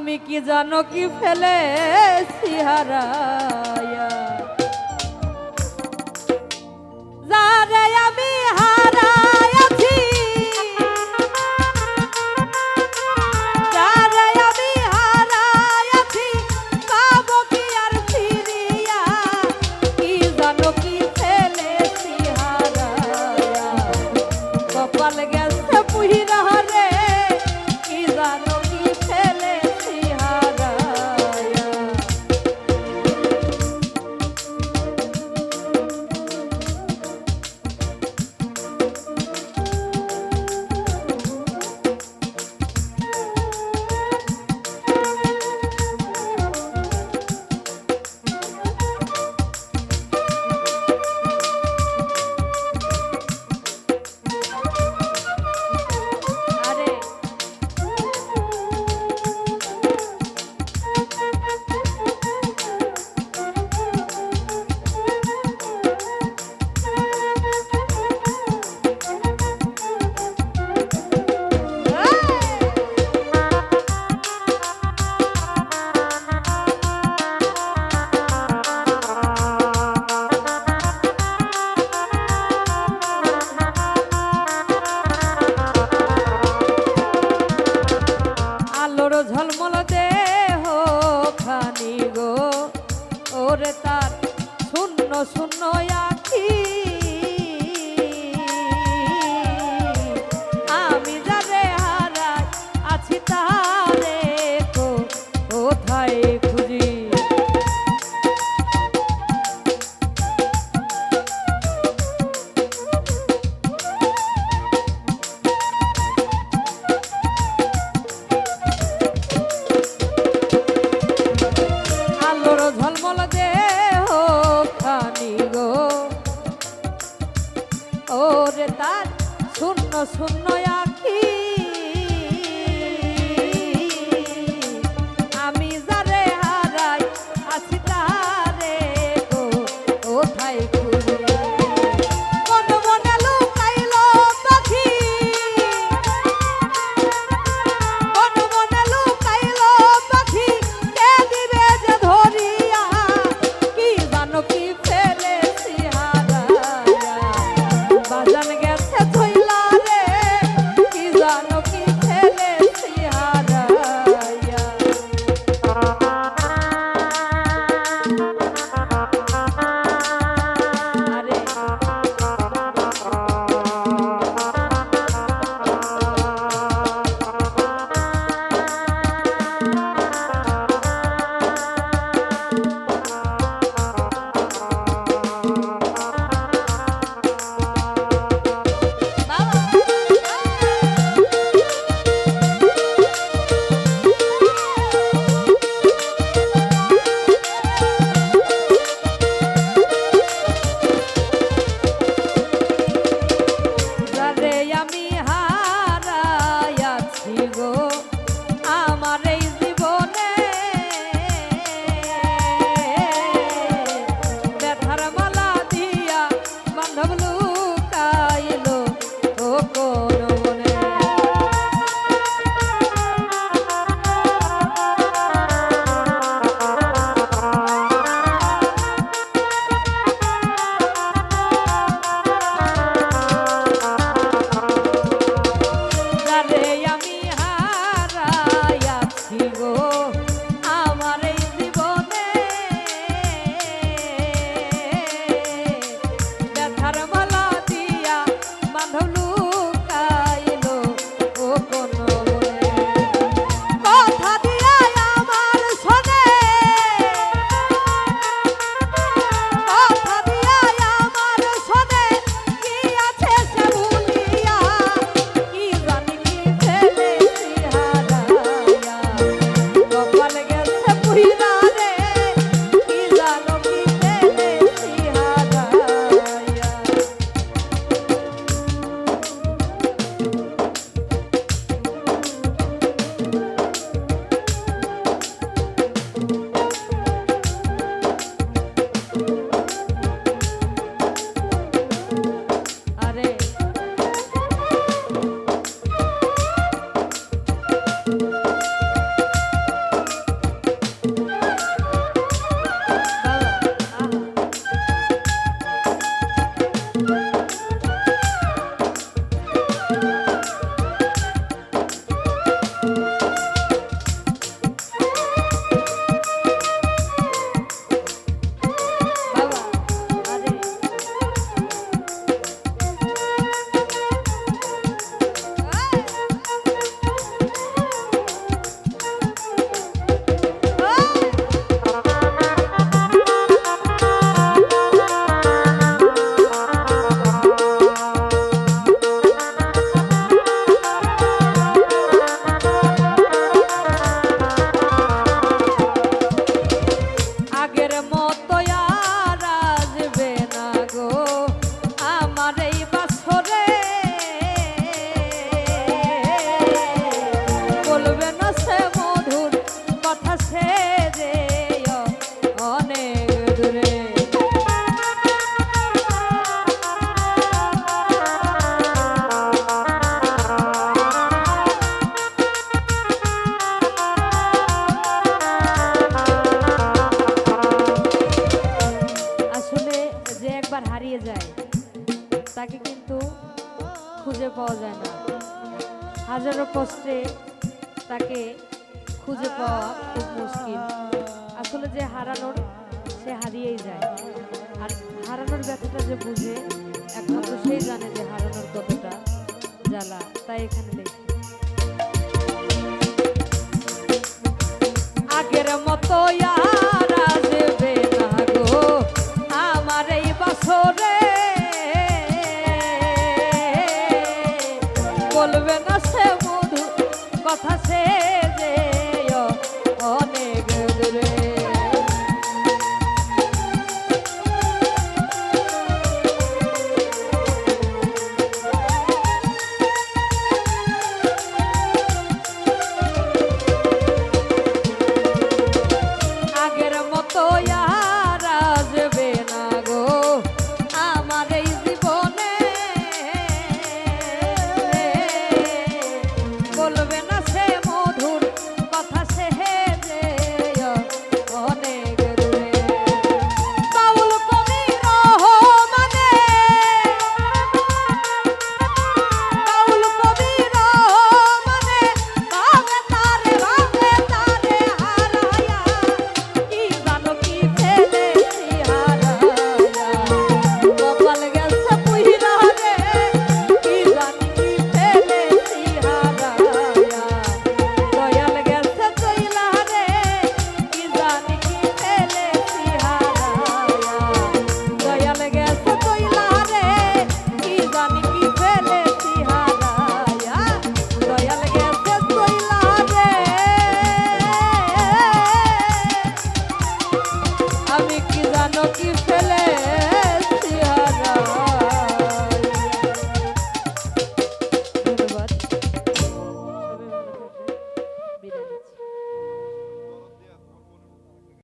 আমি কি জানো কি ফেলে সিহারা তোর ঝলমল দেহ খানি গো। ওরে তার শূন্য শূন্য আখি। তাই estoy a হারিয়ে যায়, তাকে কিন্তু খুঁজে পাওয়া যায় না। হাজারো কষ্টে তাকে খুঁজে পাওয়া খুব মুশকিল। আসলে যে হারানোর, সে হারিয়েই যায়। আর হারানোর ব্যথাটা যে বুঝে, একমাত্র সেই জানে যে হারানোর কতটা জ্বালা। তাই এখানে বলবে না সে মধু কথা সে বলবে না।